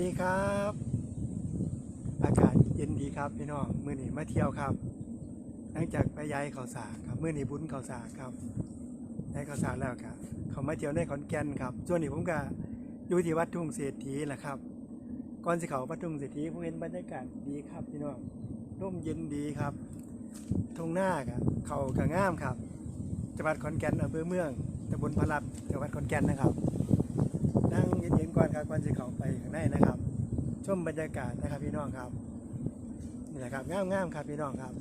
ดีครับ อากาศเย็นดีครับพี่น้องมื้อนี้มาเที่ยวครับหลังจากไปย้ายเขาสาครับมื้อนี้บุญเขาสาครับย้ายเขาสาแล้วครับเขามาเที่ยวในขอนแก่นครับช่วงนี้ผมก็อยู่ที่วัดทุ่งเศรษฐีแหละครับก่อนสิเขาวัดทุ่งเศรษฐีผมเห็นบรรยากาศดีครับพี่น้องร่มเย็นดีครับทุ่งหน้ากับเขากระง่ามครับจังหวัดขอนแก่นอำเภอเมืองตำบลพลับจังหวัดขอนแก่นนะครับ ๆก่เขาไปข้างในนะครับ ชมบรรยากาศนะครับพี่น้องครับนี่แหละครับงามๆครับพี่น้องครับ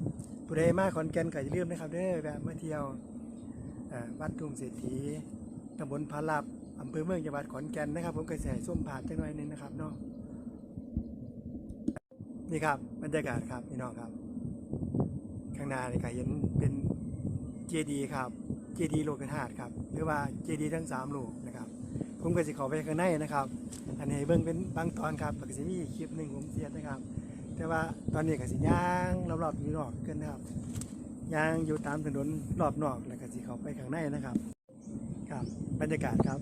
ผู้ใดมาขอนแก่นก็อย่าลืมนะครับเด้อแบบมาเที่ยววัดทุ่งเศรษฐีตำบลพลับอำเภอเมืองจังหวัดขอนแก่นนะครับ ผมก็ใส่ส้มผ่านจังหน่อยนึงนะครับเนาะนี่ครับบรรยากาศครับพี่น้องครับ ข้างหน้านี่ก็เห็นเป็นเจดีย์ครับเจดีย์โลกธาตุครับหรือว่าเจดีย์ทั้งสามโลกนะครับ ผมก็สิเข้าไปข้างในนะครับ อันนี้เบิ่งเป็นบางตอนครับปก็สิมีคลิปหนึ่งผมเสียดนะครับ แต่ว่าตอนนี้ก็สิย่างรอบๆอยู่นอกเกินนะครับย่างอยู่ตามถนนรอบนอกแล้วก็สิเขาไปข้างในนะครับ ครับบรรยากาศครับ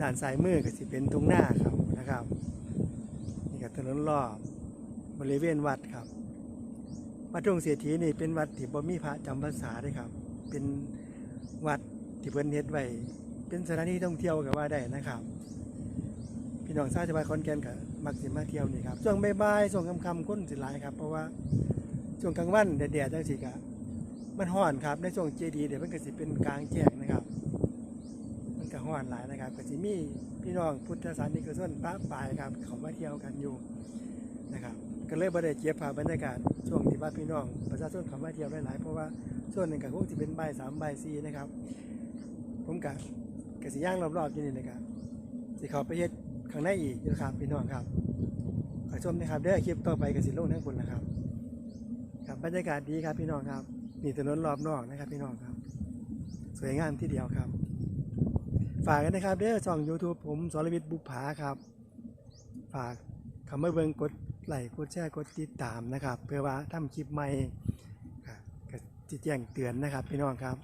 ด้านซ้ายมือก็สิเป็นทุ่งนาครับนะครับนี่ก็ถนนรอบบริเวณวัดครับวัดทุ่งเศรษฐีนี่เป็นวัดที่บ่มีพระจำพรรษาด้วยครับ เป็นวัดที่เพิ่นเฮ็ดไว้ เป็นสถานที่ท่องเที่ยวก็ว่าได้นะครับ พี่น้องชาวจังหวัดขอนแก่นก็มักสิมาเที่ยวนี่ครับช่วงบ่ายๆช่วงค่ำๆคนสิหลายครับ เพราะว่าช่วงกลางวันแดดๆจังซี่ก็มันร้อนครับในช่วงเจดีเดี๋ยวมันก็สิเป็นกลางแจ้งนะครับ มันก็ร้อนหลายนะครับก็สิมีพี่น้องพุทธศาสนิกชนปะปายครับ เขามาเที่ยวกันอยู่นะครับก็เลยบ่ได้เก็บภาพบรรยากาศช่วงที่ว่าพี่น้องประชาชนเขามาเที่ยวหลายๆเพราะว่าช่วงหนึ่งก็คงสิเป็นใบสามใบสี่นะครับ ผมกะ กสิย่างรอบๆอยู่นี่นะครับสิเขาไปเฮ็ดข้างในอีกนะครับพี่น้องครับขอชมนะครับเด้อคลิปต่อไปกสิลงทั้งคุณนะครับ ครับบรรยากาศดีครับพี่น้องครับนี่ถนนรอบนอกนะครับพี่น้องครับ สวยงามที่เดียวครับ ฝากกันนะครับเด้อช่อง YouTube ผมสรวิทย์บุปผาครับ ฝากคำว่าเบิงกดไลค์กดแชร์กดติดตามนะครับ เพื่อว่าทำคลิปใหม่ก็จะแจ้งเตือนนะครับพี่น้องครับ